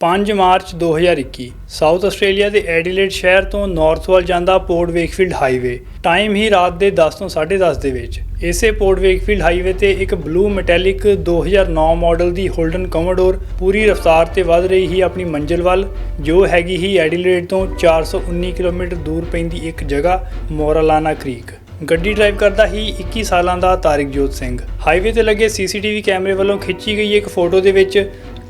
5 March 2021 South Australia ਦੇ Adelaide ਸ਼ਹਿਰ ਤੋਂ ਨਾਰਥ ਵੱਲ ਜਾਂਦਾ ਪੋਰਟ ਵੇਕਫੀਲਡ ਹਾਈਵੇ। ਟਾਈਮ ਹੀ ਰਾਤ ਦੇ 10 ਤੋਂ 10:30 ਦੇ ਵਿੱਚ। ਇਸੇ ਪੋਰਟ ਵੇਕਫੀਲਡ ਹਾਈਵੇ ਤੇ ਇੱਕ ਬਲੂ ਮੈਟੈਲਿਕ 2009 ਮਾਡਲ ਦੀ ਹੋਲਡਨ ਕਮੋਡੋਰ ਪੂਰੀ ਰਫ਼ਤਾਰ ਤੇ ਵੱਧ ਰਹੀ ਹੀ ਆਪਣੀ ਮੰਜ਼ਿਲ ਵੱਲ, ਜੋ ਹੈਗੀ ਹੀ ਐਡੀਲੇਡ ਤੋਂ 419 ਕਿਲੋਮੀਟਰ ਦੂਰ ਪੈਂਦੀ ਇੱਕ ਜਗ੍ਹਾ, ਮੋਰਾਲਾਨਾ ਕ੍ਰੀਕ। ਗੱਡੀ ਡਰਾਈਵ ਕਰਦਾ ਹੀ 21 ਸਾਲਾਂ ਦਾ ਤਾਰਿਕਜੋਤ ਸਿੰਘ। ਹਾਈਵੇ ਤੇ ਲੱਗੇ ਸੀਸੀਟੀਵੀ ਕੈਮਰੇ ਵੱਲੋਂ ਖਿੱਚੀ ਗਈ ਇੱਕ ਫੋਟੋ ਦੇ ਵਿੱਚ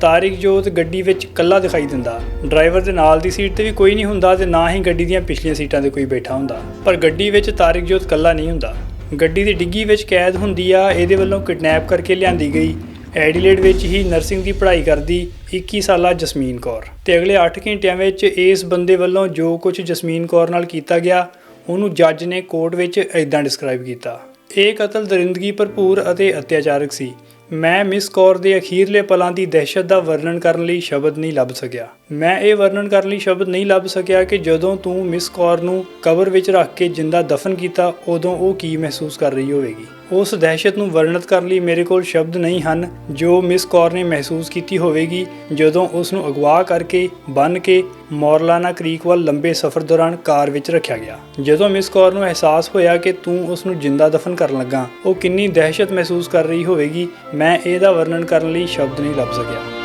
ਤਾਰਿਕ ਜੋਤ ਗੱਡੀ ਵਿੱਚ ਇਕੱਲਾ ਦਿਖਾਈ ਦਿੰਦਾ। ਡਰਾਈਵਰ ਦੇ ਨਾਲ ਦੀ ਸੀਟ ਤੇ ਵੀ ਕੋਈ ਨਹੀਂ ਹੁੰਦਾ ਤੇ ਨਾ ਹੀ ਗੱਡੀ ਦੀਆਂ ਪਿਛਲੀਆਂ ਸੀਟਾਂ ਤੇ ਕੋਈ ਬੈਠਾ ਹੁੰਦਾ। ਪਰ ਗੱਡੀ ਵਿੱਚ ਤਾਰਿਕ ਜੋਤ ਇਕੱਲਾ ਨਹੀਂ ਹੁੰਦਾ। ਗੱਡੀ ਦੀ ਡਿੱਗੀ ਵਿੱਚ ਕੈਦ ਹੁੰਦੀ ਆ, ਇਹਦੇ ਵੱਲੋਂ ਕਿਡਨੈਪ ਕਰਕੇ ਲਿਆਂਦੀ ਗਈ। ਐਡੀਲੇਡ ਵਿੱਚ ਹੀ ਨਰਸਿੰਗ ਦੀ ਪੜ੍ਹਾਈ ਕਰਦੀ 21 ਸਾਲਾ ਜਸਮੀਨ ਕੌਰ। ਤੇ ਅਗਲੇ 8 ਘੰਟਿਆਂ ਵਿੱਚ ਇਸ ਬੰਦੇ ਵੱਲੋਂ ਜੋ ਕੁਝ ਜਸਮੀਨ ਕੌਰ ਨਾਲ ਕੀਤਾ ਗਿਆ, ਉਹਨੂੰ ਜੱਜ ਨੇ ਕੋਰਟ ਵਿੱਚ ਇਦਾਂ ਡਿਸਕ੍ਰਾਈਬ ਕੀਤਾ। ਇਹ ਕਤਲ ਦਰਿੰਦਗੀ ਭਰਪੂਰ ਅਤੇ ਅਤਿਆਚਾਰਕ ਸੀ। ਮੈਂ ਮਿਸ ਕੌਰ ਦੇ ਅਖੀਰਲੇ ਪਲਾਂ ਦੀ ਦਹਿਸ਼ਤ ਦਾ ਵਰਣਨ ਕਰਨ ਲਈ ਸ਼ਬਦ ਨਹੀਂ ਲੱਭ ਸਕਿਆ। ਮੈਂ ਇਹ ਵਰਣਨ ਕਰਨ ਲਈ ਸ਼ਬਦ ਨਹੀਂ ਲੱਭ ਸਕਿਆ ਕਿ ਜਦੋਂ ਤੂੰ ਮਿਸ ਕੌਰ ਨੂੰ ਕਬਰ ਵਿੱਚ ਰੱਖ ਕੇ ਜਿੰਦਾ ਦਫਨ ਕੀਤਾ, ਉਦੋਂ ਉਹ ਕੀ ਮਹਿਸੂਸ ਕਰ ਰਹੀ ਹੋਵੇਗੀ? ਉਸ ਦਹਿਸ਼ਤ ਨੂੰ ਵਰਣਨ ਕਰਨ ਲਈ ਮੇਰੇ ਕੋਲ ਸ਼ਬਦ ਨਹੀਂ ਹਨ ਜੋ ਮਿਸ ਕੌਰ ਨੇ ਮਹਿਸੂਸ ਕੀਤੀ ਹੋਵੇਗੀ। ਜਦੋਂ ਉਸ ਨੂੰ ਅਗਵਾ ਕਰਕੇ ਬੰਨ ਕੇ ਮੌਰਲਾਨਾ ਕ੍ਰੀਕ ਵੱਲ ਲੰਬੇ ਸਫ਼ਰ ਦੌਰਾਨ ਕਾਰ ਵਿੱਚ ਰੱਖਿਆ ਗਿਆ। ਜਦੋਂ ਮਿਸ ਕੌਰ ਨੂੰ ਅਹਿਸਾਸ ਹੋਇਆ ਕਿ ਤੂੰ ਉਸ ਨੂੰ ਜਿੰਦਾ ਦਫਨ ਕਰਨ ਲੱਗਾ, ਉਹ ਕਿੰਨੀ ਦਹਿਸ਼ਤ ਮਹਿਸੂਸ ਕਰ ਰਹੀ ਹੋਵੇਗੀ, ਮੈਂ ਇਹਦਾ ਵਰਣਨ ਕਰਨ ਲਈ ਸ਼ਬਦ ਨਹੀਂ ਲੱਭ ਸਕਿਆ।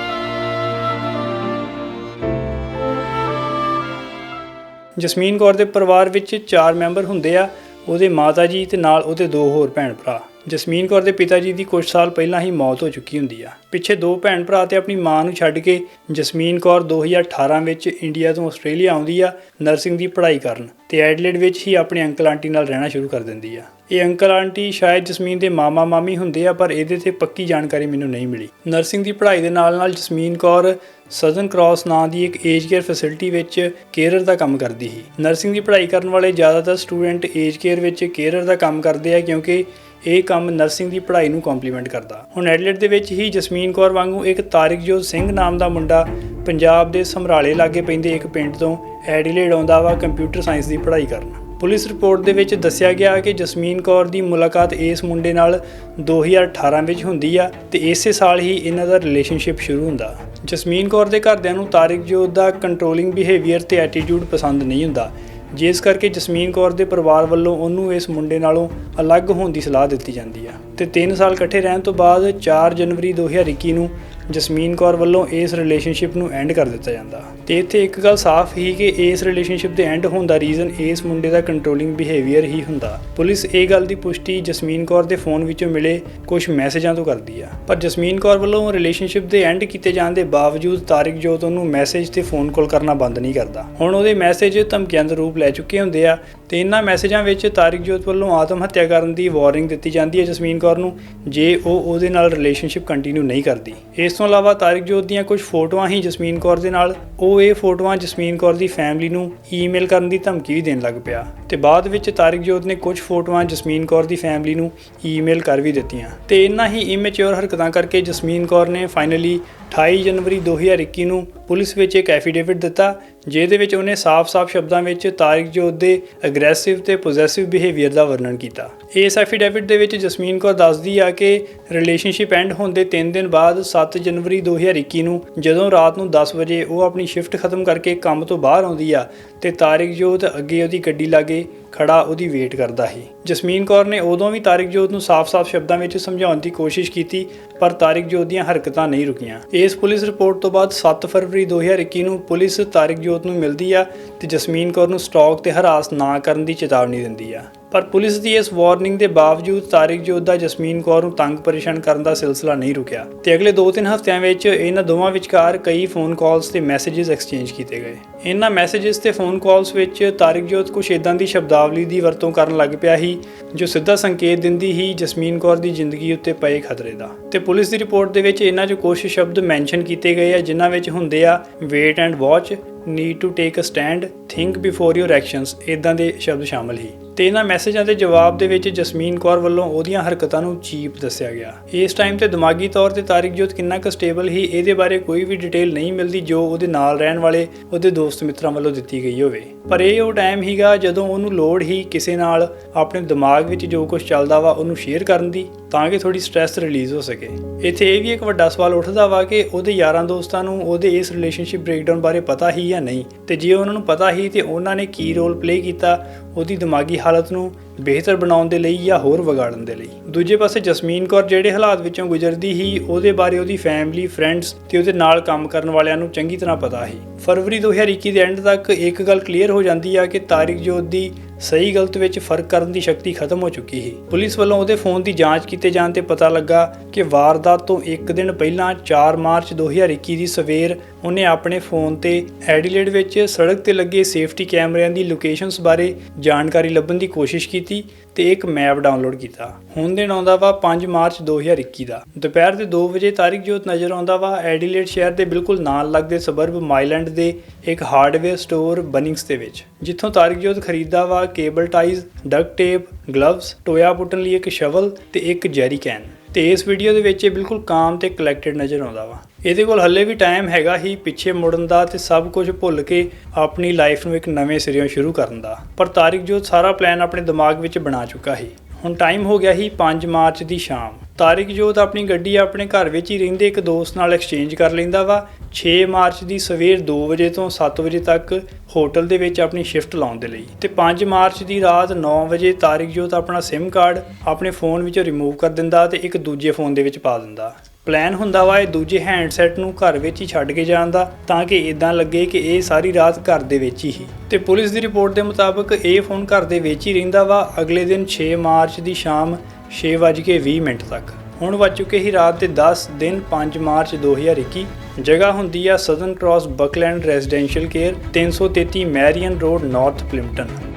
ਜਸਮੀਨ ਕੌਰ ਦੇ ਪਰਿਵਾਰ ਵਿੱਚ 4 ਮੈਂਬਰ ਹੁੰਦੇ ਆ, ਉਹਦੇ ਮਾਤਾ ਜੀ ਤੇ ਨਾਲ ਉਹਦੇ ਦੋ ਹੋਰ ਭੈਣ ਭਰਾ। ਜਸਮੀਨ ਕੌਰ ਦੇ ਪਿਤਾ ਜੀ ਦੀ ਕੁਝ ਸਾਲ ਪਹਿਲਾਂ ਹੀ ਮੌਤ ਹੋ ਚੁੱਕੀ ਹੁੰਦੀ ਆ। ਪਿੱਛੇ ਦੋ ਭੈਣ ਭਰਾ ਤੇ ਆਪਣੀ ਮਾਂ ਨੂੰ ਛੱਡ ਕੇ ਜਸਮੀਨ ਕੌਰ 2018 ਵਿੱਚ ਇੰਡੀਆ ਤੋਂ ਆਸਟ੍ਰੇਲੀਆ ਆਉਂਦੀ ਆ, ਨਰਸਿੰਗ ਦੀ ਪੜ੍ਹਾਈ ਕਰਨ ਤੇ ਐਡਲੇਡ ਵਿੱਚ ਹੀ ਆਪਣੇ ਅੰਕਲ ਆਂਟੀ ਨਾਲ ਰਹਿਣਾ ਸ਼ੁਰੂ ਕਰ ਦਿੰਦੀ ਆ। ਇਹ ਅੰਕਲ, ਆਂਟੀ ਸ਼ਾਇਦ ਜਸਮੀਨ ਦੇ ਮਾਮਾ, ਮਾਮੀ ਹੁੰਦੇ ਆ, ਪਰ ਇਹਦੇ ਤੇ ਪੱਕੀ ਜਾਣਕਾਰੀ ਮੈਨੂੰ ਨਹੀਂ ਮਿਲੀ। ਨਰਸਿੰਗ ਦੀ ਪੜ੍ਹਾਈ ਦੇ ਨਾਲ ਨਾਲ ਜਸਮੀਨ ਕੌਰ ਸਦਨ ਕ੍ਰਾਸ ਨਾਂ ਦੀ ਇੱਕ ਏਜ ਕੇਅਰ ਫੈਸਿਲਿਟੀ ਵਿੱਚ ਕੇਅਰਰ ਦਾ ਕੰਮ ਕਰਦੀ ਸੀ। ਨਰਸਿੰਗ ਦੀ ਪੜ੍ਹਾਈ ਕਰਨ ਵਾਲੇ ਜ਼ਿਆਦਾਤਰ ਸਟੂਡੈਂਟ ਏਜ ਕੇਅਰ ਵਿੱਚ ਕੇਅਰਰ ਦਾ ਕੰਮ ਕਰਦੇ ਆ, ਕਿਉਂਕਿ ਇਹ ਕੰਮ ਨਰਸਿੰਗ ਦੀ ਪੜ੍ਹਾਈ ਨੂੰ ਕੰਪਲੀਮੈਂਟ ਕਰਦਾ। ਹੁਣ ਐਡਲੇਟ ਦੇ ਵਿੱਚ ਹੀ ਜਸਮੀਨ ਕੌਰ ਵਾਂਗੂ ਇੱਕ ਤਾਰਿਕਜੋਤ ਸਿੰਘ ਨਾਮ ਦਾ ਮੁੰਡਾ ਪੰਜਾਬ ਦੇ ਸਮਰਾਲੇ ਲਾਗੇ ਪੈਂਦੇ ਇੱਕ ਪਿੰਡ ਤੋਂ ਐਡੀਲੇਡ ਆਉਂਦਾ ਵਾ ਕੰਪਿਊਟਰ ਸਾਇੰਸ ਦੀ ਪੜ੍ਹਾਈ ਕਰਨ। ਪੁਲਿਸ ਰਿਪੋਰਟ ਦੇ ਵਿੱਚ ਦੱਸਿਆ ਗਿਆ ਕਿ ਜਸਮੀਨ ਕੌਰ ਦੀ ਮੁਲਾਕਾਤ ਇਸ ਮੁੰਡੇ ਨਾਲ 2018 ਵਿੱਚ ਹੁੰਦੀ ਆ ਤੇ ਇਸੇ ਸਾਲ ਹੀ ਇਹਨਾਂ ਦਾ ਰਿਲੇਸ਼ਨਸ਼ਿਪ ਸ਼ੁਰੂ ਹੁੰਦਾ। ਜਸਮੀਨ ਕੌਰ ਦੇ ਘਰਦਿਆਂ ਨੂੰ ਤਾਰਿਕ ਜੋਤ ਦਾ ਕੰਟਰੋਲਿੰਗ ਬਿਹੇਵੀਅਰ ਤੇ ਐਟੀਟਿਊਡ ਪਸੰਦ ਨਹੀਂ ਹੁੰਦਾ। ਜਿਸ ਕਰਕੇ ਜਸਮੀਨ ਕੌਰ ਦੇ ਪਰਿਵਾਰ ਵੱਲੋਂ ਉਹਨੂੰ ਇਸ ਮੁੰਡੇ ਨਾਲੋਂ ਅਲੱਗ ਹੋਣ ਦੀ ਸਲਾਹ ਦਿੱਤੀ ਜਾਂਦੀ ਆ। ਤੇ 3 ਸਾਲ ਇਕੱਠੇ ਰਹਿਣ ਤੋਂ ਬਾਅਦ 4 ਜਨਵਰੀ 2021 ਨੂੰ ਜਸਮੀਨ ਕੌਰ ਵੱਲੋਂ ਇਸ ਰਿਲੇਸ਼ਨਸ਼ਿਪ ਨੂੰ ਐਂਡ ਕਰ ਦਿੱਤਾ ਜਾਂਦਾ। ਤੇ ਇੱਥੇ ਇੱਕ ਗੱਲ ਸਾਫ਼ ਹੀ ਕਿ ਇਸ ਰਿਲੇਸ਼ਨਸ਼ਿਪ ਦੇ ਐਂਡ ਹੋਣ ਦਾ ਰੀਜ਼ਨ ਇਸ ਮੁੰਡੇ ਦਾ ਕੰਟਰੋਲਿੰਗ ਬਿਹੇਵੀਅਰ ਹੀ ਹੁੰਦਾ। ਪੁਲਿਸ ਇਹ ਗੱਲ ਦੀ ਪੁਸ਼ਟੀ ਜਸਮੀਨ ਕੌਰ ਦੇ ਫੋਨ ਵਿੱਚੋਂ ਮਿਲੇ ਕੁਝ ਮੈਸੇਜਾਂ ਤੋਂ ਕਰਦੀ ਆ। ਪਰ ਜਸਮੀਨ ਕੌਰ ਵੱਲੋਂ ਰਿਲੇਸ਼ਨਸ਼ਿਪ ਦੇ ਐਂਡ ਕੀਤੇ ਜਾਣ ਦੇ ਬਾਵਜੂਦ ਤਾਰਿਕ ਜੋਤ ਉਹਨੂੰ ਮੈਸੇਜ ਤੇ ਫੋਨ ਕਾਲ ਕਰਨਾ ਬੰਦ ਨਹੀਂ ਕਰਦਾ। ਹੁਣ ਉਹਦੇ ਮੈਸੇਜ ਧਮਕੀਆਂ ਦਾ ਰੂਪ ਲੈ ਚੁੱਕੇ ਹੁੰਦੇ ਆ ਤੇ ਇਹਨਾਂ ਮੈਸੇਜਾਂ ਵਿੱਚ ਤਾਰਿਕ ਜੋਤ ਵੱਲੋਂ ਆਤਮ ਹੱਤਿਆ ਕਰਨ ਦੀ ਵਾਰਨਿੰਗ ਦਿੱਤੀ ਜਾਂਦੀ ਹੈ ਜਸਮੀਨ ਕੌਰ ਨੂੰ, ਜੇ ਉਹ ਉਹਦੇ ਨਾਲ ਰਿਲੇਸ਼ਨਸ਼ਿਪ ਕੰਟੀਨਿਊ ਨਹੀਂ ਕਰਦੀ। ਇਸ ਤੋਂ ਇਲਾਵਾ ਤਾਰਿਕ ਜੋਤ ਦੀਆਂ ਕੁਝ ਫੋਟੋਆਂ ਹੀ ਜਸਮੀਨ ਕੌਰ ਦੇ ਨਾਲ, ਉਹ ਇਹ ਫੋਟੋਆਂ ਜਸਮੀਨ ਕੌਰ ਦੀ ਫੈਮਿਲੀ ਨੂੰ ਈਮੇਲ ਕਰਨ ਦੀ ਧਮਕੀ ਵੀ ਦੇਣ ਲੱਗ ਪਿਆ। ਤੇ ਬਾਅਦ ਵਿੱਚ ਤਾਰਿਕ ਜੋਤ ਨੇ ਕੁਝ ਫੋਟੋਆਂ ਜਸਮੀਨ ਕੌਰ ਦੀ ਫੈਮਿਲੀ ਨੂੰ ਈਮੇਲ ਕਰ ਵੀ ਦਿੱਤੀਆਂ। ਤੇ ਇਨ੍ਹਾਂ ਹੀ ਇਮੈਚੁਰ ਹਰਕਤਾਂ ਕਰਕੇ ਜਸਮੀਨ ਕੌਰ ਨੇ ਫਾਈਨਲੀ 28 ਜਨਵਰੀ 2021 ਨੂੰ ਪੁਲਿਸ ਵਿੱਚ ਇੱਕ ਐਫੀਡੇਵਿਟ ਦਿੱਤਾ, ਜਿਹਦੇ ਵਿੱਚ ਉਹਨੇ ਸਾਫ਼-ਸਾਫ਼ ਸ਼ਬਦਾਂ ਵਿੱਚ ਤਾਰਿਕ ਜੋਤ ਦੇ ਅਗਰੈਸਿਵ ਤੇ ਪੋਜੈਸਿਵ ਬਿਹੇਵੀਅਰ ਦਾ ਵਰਣਨ ਕੀਤਾ। ਇਸ ਐਫੀਡੇਵਿਟ ਦੇ ਵਿੱਚ ਜਸਮੀਨ ਕੌਰ ਦੱਸਦੀ ਆ ਕਿ ਰਿਲੇਸ਼ਨਸ਼ਿਪ ਐਂਡ ਹੋਣ ਦੇ 3 ਦਿਨ ਬਾਅਦ 7 ਜਨਵਰੀ 2021 ਨੂੰ ਜਦੋਂ ਰਾਤ ਨੂੰ 10 ਵਜੇ ਉਹ ਆਪਣੀ ਸ਼ਿਫਟ ਖਤਮ ਕਰਕੇ ਕੰਮ ਤੋਂ ਬਾਹਰ ਆਉਂਦੀ ਆ ਤੇ ਤਾਰਿਕ ਜੋਤ ਅੱਗੇ ਉਹਦੀ ਗੱਡੀ ਲਾਗੇ ਖੜਾ ਉਹਦੀ ਵੇਟ ਕਰਦਾ ਸੀ। ਜਸਮੀਨ ਕੌਰ ਨੇ ਉਦੋਂ ਵੀ ਤਾਰਿਕ ਜੋਤ ਨੂੰ ਸਾਫ਼-ਸਾਫ਼ ਸ਼ਬਦਾਂ ਵਿੱਚ ਸਮਝਾਉਣ ਦੀ ਕੋਸ਼ਿਸ਼ ਕੀਤੀ, ਪਰ ਤਾਰਿਕ ਜੋਤ ਦੀਆਂ ਹਰਕਤਾਂ ਨਹੀਂ ਰੁਕੀਆਂ। ਇਸ ਪੁਲਿਸ ਰਿਪੋਰਟ ਤੋਂ ਬਾਅਦ 7 ਫਰਵਰੀ 2021 ਨੂੰ ਪੁਲਿਸ ਤਾਰਿਕ ਜੋਤ ਨੂੰ ਮਿਲਦੀ ਆ ਤੇ ਜਸਮੀਨ ਕੌਰ ਨੂੰ ਸਟਾਕ ਤੇ ਹਰਾਸ ਨਾ ਕਰਨ ਦੀ ਚੇਤਾਵਨੀ ਦਿੰਦੀ ਆ। ਪਰ ਪੁਲਿਸ ਦੀ ਇਸ ਵਾਰਨਿੰਗ ਦੇ ਬਾਵਜੂਦ ਤਾਰਿਕ ਜੋਧਾ ਜਸਮੀਨ ਕੌਰ ਨੂੰ ਤੰਗ ਪਰੇਸ਼ਾਨ ਕਰਨ ਦਾ ਸਿਲਸਿਲਾ ਨਹੀਂ ਰੁਕਿਆ ਤੇ ਅਗਲੇ 2-3 ਹਫ਼ਤਿਆਂ ਵਿੱਚ ਇਹਨਾਂ ਦੋਵਾਂ ਵਿਚਕਾਰ ਕਈ ਫੋਨ ਕਾਲਸ ਤੇ ਮੈਸੇजेस ਐਕਸਚੇਂਜ ਕੀਤੇ ਗਏ। ਇਹਨਾਂ ਮੈਸੇजेस ਤੇ ਫੋਨ ਕਾਲਸ ਵਿੱਚ ਤਾਰਿਕ ਜੋਧ ਕੁਝ ਇਦਾਂ ਦੀ ਸ਼ਬਦਾਵਲੀ ਦੀ ਵਰਤੋਂ ਕਰਨ ਲੱਗ ਪਿਆ ਸੀ, ਜੋ ਸਿੱਧਾ ਸੰਕੇਤ ਦਿੰਦੀ ਹੀ ਜਸਮੀਨ ਕੌਰ ਦੀ ਜ਼ਿੰਦਗੀ ਉੱਤੇ ਪਏ ਖਤਰੇ ਦਾ। ਤੇ ਪੁਲਿਸ ਦੀ ਰਿਪੋਰਟ ਦੇ ਵਿੱਚ ਇਹਨਾਂ 'ਚ ਕੁਝ ਸ਼ਬਦ ਮੈਂਸ਼ਨ ਕੀਤੇ ਗਏ ਆ, ਜਿਨ੍ਹਾਂ ਵਿੱਚ ਹੁੰਦੇ ਆ wait and watch need to take a stand think before your actions ਇਦਾਂ ਦੇ ਸ਼ਬਦ ਸ਼ਾਮਲ ਸੀ। ਤੇ ਇਹਨਾਂ ਮੈਸੇਜਾਂ ਦੇ ਜਵਾਬ ਦੇ ਵਿੱਚ ਜਸਮੀਨ ਕੌਰ ਵੱਲੋਂ ਉਹਦੀਆਂ ਹਰਕਤਾਂ ਨੂੰ ਚੀਪ ਦੱਸਿਆ ਗਿਆ। ਇਸ ਟਾਈਮ ਤੇ ਦਿਮਾਗੀ ਤੌਰ ਤੇ ਤਾਰਿਕਜੋਤ ਕਿੰਨਾ ਕੁ ਸਟੇਬਲ ਸੀ, ਇਹਦੇ ਬਾਰੇ ਕੋਈ ਵੀ ਡਿਟੇਲ ਨਹੀਂ ਮਿਲਦੀ ਜੋ ਉਹਦੇ ਨਾਲ ਰਹਿਣ ਵਾਲੇ, ਉਹਦੇ ਦੋਸਤ ਮਿੱਤਰਾਂ ਵੱਲੋਂ ਦਿੱਤੀ ਗਈ ਹੋਵੇ। ਪਰ ਇਹ ਉਹ ਟਾਈਮ ਹੀਗਾ ਜਦੋਂ ਉਹਨੂੰ ਲੋੜ ਹੀ ਕਿਸੇ ਨਾਲ ਆਪਣੇ ਦਿਮਾਗ ਵਿੱਚ ਜੋ ਕੁਝ ਚੱਲਦਾ ਵਾ ਉਹਨੂੰ ਸ਼ੇਅਰ ਕਰਨ ਦੀ, ਤਾਂ ਕਿ ਥੋੜੀ ਸਟ੍ਰੈਸ ਰਿਲੀਜ਼ ਹੋ ਸਕੇ। ਇੱਥੇ ਇਹ ਵੀ ਇੱਕ ਵੱਡਾ ਸਵਾਲ ਉੱਠਦਾ ਵਾ ਕਿ ਉਹਦੇ ਯਾਰਾਂ ਦੋਸਤਾਂ ਨੂੰ ਉਹਦੇ ਇਸ ਰਿਲੇਸ਼ਨਸ਼ਿਪ ਬ੍ਰੇਕਡਾਊਨ ਬਾਰੇ ਪਤਾ ਹੀ ਜਾਂ ਨਹੀਂ? ਤੇ ਜੇ ਉਹਨਾਂ ਨੂੰ ਪਤਾ ਹੀ ਤੇ ਉਹਨਾਂ ਨੇ ਕੀ ਰੋਲ ਪਲੇ ਕੀਤਾ, ਉਹਦੀ ਦਿਮਾਗੀ ਹਾਲਤ ਨੂੰ ਬਿਹਤਰ ਬਣਾਉਣ ਦੇ ਲਈ ਜਾਂ ਹੋਰ ਵਿਗਾੜਨ ਦੇ ਲਈ। ਦੂਜੇ ਪਾਸੇ ਜਸਮੀਨ ਕੌਰ ਜਿਹੜੇ ਹਾਲਾਤ ਵਿੱਚੋਂ ਗੁਜ਼ਰਦੀ ਹੀ ਉਹਦੇ ਬਾਰੇ ਉਹਦੀ ਫੈਮਿਲੀ ਫਰੈਂਡਸ ਤੇ ਉਹਦੇ ਨਾਲ ਕੰਮ ਕਰਨ ਵਾਲਿਆਂ ਨੂੰ ਚੰਗੀ ਤਰ੍ਹਾਂ ਪਤਾ ਸੀ। ਫਰਵਰੀ 2021 ਦੇ ਐਂਡ ਤੱਕ ਇੱਕ ਗੱਲ ਕਲੀਅਰ ਹੋ ਜਾਂਦੀ ਆ ਕਿ ਤਾਰਿਕ ਜੋਤ ਦੀ ਸਹੀ ਗਲਤ ਵਿੱਚ ਫ਼ਰਕ ਕਰਨ ਦੀ ਸ਼ਕਤੀ ਖਤਮ ਹੋ ਚੁੱਕੀ ਸੀ। ਪੁਲਿਸ ਵੱਲੋਂ ਉਹਦੇ ਫੋਨ ਦੀ ਜਾਂਚ ਕੀਤੇ ਜਾਣ ਤੇ ਪਤਾ ਲੱਗਾ ਕਿ ਵਾਰਦਾਤ ਤੋਂ ਇੱਕ ਦਿਨ ਪਹਿਲਾਂ 4 ਮਾਰਚ 2021 ਦੀ ਸਵੇਰ ਉਹਨੇ ਆਪਣੇ ਫੋਨ ਤੇ ਐਡੀਲੇਡ ਵਿੱਚ ਸੜਕ ਤੇ ਲੱਗੇ ਸੇਫਟੀ ਕੈਮਰਿਆਂ ਦੀ ਲੋਕੇਸ਼ਨਸ ਬਾਰੇ ਜਾਣਕਾਰੀ ਲੱਭਣ ਦੀ ਕੋਸ਼ਿਸ਼ ਕੀਤੀ ਤੇ ਇੱਕ ਮੈਪ ਡਾਊਨਲੋਡ ਕੀਤਾ। ਹੁਣ ਦਿਨ ਆਉਂਦਾ ਵਾ 5 ਮਾਰਚ 2021 ਦਾ। ਦੁਪਹਿਰ ਦੇ 2 ਵਜੇ ਤਾਰਿਕ ਜੋਤ ਨਜ਼ਰ ਆਉਂਦਾ ਵਾ ਐਡੀਲੇਡ ਸ਼ਹਿਰ ਦੇ ਬਿਲਕੁਲ ਨਾਲ ਲੱਗਦੇ ਸਬਰਬ ਮਾਈਲੈਂਡ ਦੇ ਇੱਕ ਹਾਰਡਵੇਅਰ ਸਟੋਰ ਬਨਿੰਗਸ ਦੇ ਵਿੱਚ, ਜਿੱਥੋਂ ਤਾਰਿਕ ਜੋਤ ਖਰੀਦਦਾ ਵਾ cable ties duct tape gloves ਟੋਇਆ ਪੁੱਟਣ ਲਈ ਇੱਕ ਸ਼ਵਲ ਤੇ ਇੱਕ ਜੈਰੀ ਕੈਨ ਤੇ ਇਸ ਵੀਡੀਓ ਦੇ ਵਿੱਚ ਇਹ ਬਿਲਕੁਲ ਕਾਮ ਤੇ ਕਲੈਕਟਡ ਨਜ਼ਰ ਆਉਂਦਾ ਵਾ। ਇਹਦੇ ਕੋਲ ਹੱਲੇ ਵੀ ਟਾਈਮ ਹੈਗਾ ਹੀ ਪਿੱਛੇ ਮੁੜਨ ਦਾ ਤੇ ਸਭ ਕੁਝ ਭੁੱਲ ਕੇ ਆਪਣੀ ਲਾਈਫ ਨੂੰ ਇੱਕ ਨਵੇਂ ਸਿਰਿਓਂ ਸ਼ੁਰੂ ਕਰਨ ਦਾ। ਪਰ ਤਾਰਿਕ ਜੋਤ ਸਾਰਾ ਪਲਾਨ ਆਪਣੇ ਦਿਮਾਗ ਵਿੱਚ ਬਣਾ ਚੁੱਕਾ ਸੀ। ਹੁਣ ਟਾਈਮ ਹੋ ਗਿਆ ਸੀ 5 ਮਾਰਚ ਦੀ ਸ਼ਾਮ। ਤਾਰਿਕ ਜੋਤ ਆਪਣੀ ਗੱਡੀ ਆਪਣੇ ਘਰ ਵਿੱਚ ਹੀ ਰਹਿੰਦੇ ਇੱਕ ਦੋਸਤ ਨਾਲ ਐਕਸਚੇਂਜ ਕਰ ਲੈਂਦਾ ਵਾ। 6 ਮਾਰਚ ਦੀ ਸਵੇਰ 2 ਵਜੇ ਤੋਂ 7 ਵਜੇ ਤੱਕ ਹੋਟਲ ਦੇ ਵਿੱਚ ਆਪਣੀ ਸ਼ਿਫਟ ਲਾਉਣ ਦੇ ਲਈ। ਤੇ 5 ਮਾਰਚ ਦੀ ਰਾਤ 9 ਵਜੇ ਤਾਰਿਕ ਜੋਤ ਆਪਣਾ SIM ਕਾਰਡ ਆਪਣੇ ਫੋਨ ਵਿੱਚੋਂ ਰਿਮੂਵ ਕਰ ਦਿੰਦਾ ਤੇ ਇੱਕ ਦੂਜੇ ਫੋਨ ਦੇ ਵਿੱਚ ਪਾ ਦਿੰਦਾ। ਪਲਾਨ ਹੁੰਦਾ ਵਾ ਇਹ ਦੂਜੇ ਹੈਂਡਸੈਟ ਨੂੰ ਘਰ ਵਿੱਚ ਹੀ ਛੱਡ ਕੇ ਜਾਣ ਦਾ, ਤਾਂ ਕਿ ਇਦਾਂ ਲੱਗੇ ਕਿ ਇਹ ਸਾਰੀ ਰਾਤ ਘਰ ਦੇ ਵਿੱਚ ਹੀ। ਸੀ ਤੇ ਪੁਲਿਸ ਦੀ ਰਿਪੋਰਟ ਦੇ ਮੁਤਾਬਕ ਇਹ ਫੋਨ ਘਰ ਦੇ ਵਿੱਚ ਹੀ ਰਹਿੰਦਾ ਵਾ ਅਗਲੇ ਦਿਨ 6 ਮਾਰਚ ਦੀ ਸ਼ਾਮ 6:20 ਮਿੰਟ ਤੱਕ। ਹੁਣ ਵੱਜ ਚੁੱਕੇ ਹੀ ਰਾਤ ਦੇ 10 ਦਿਨ 5 ਮਾਰਚ 2021 ਜਗ੍ਹਾ ਹੁੰਦੀ ਆ Southern Cross Buckland residential care 333 Marion Road North Plympton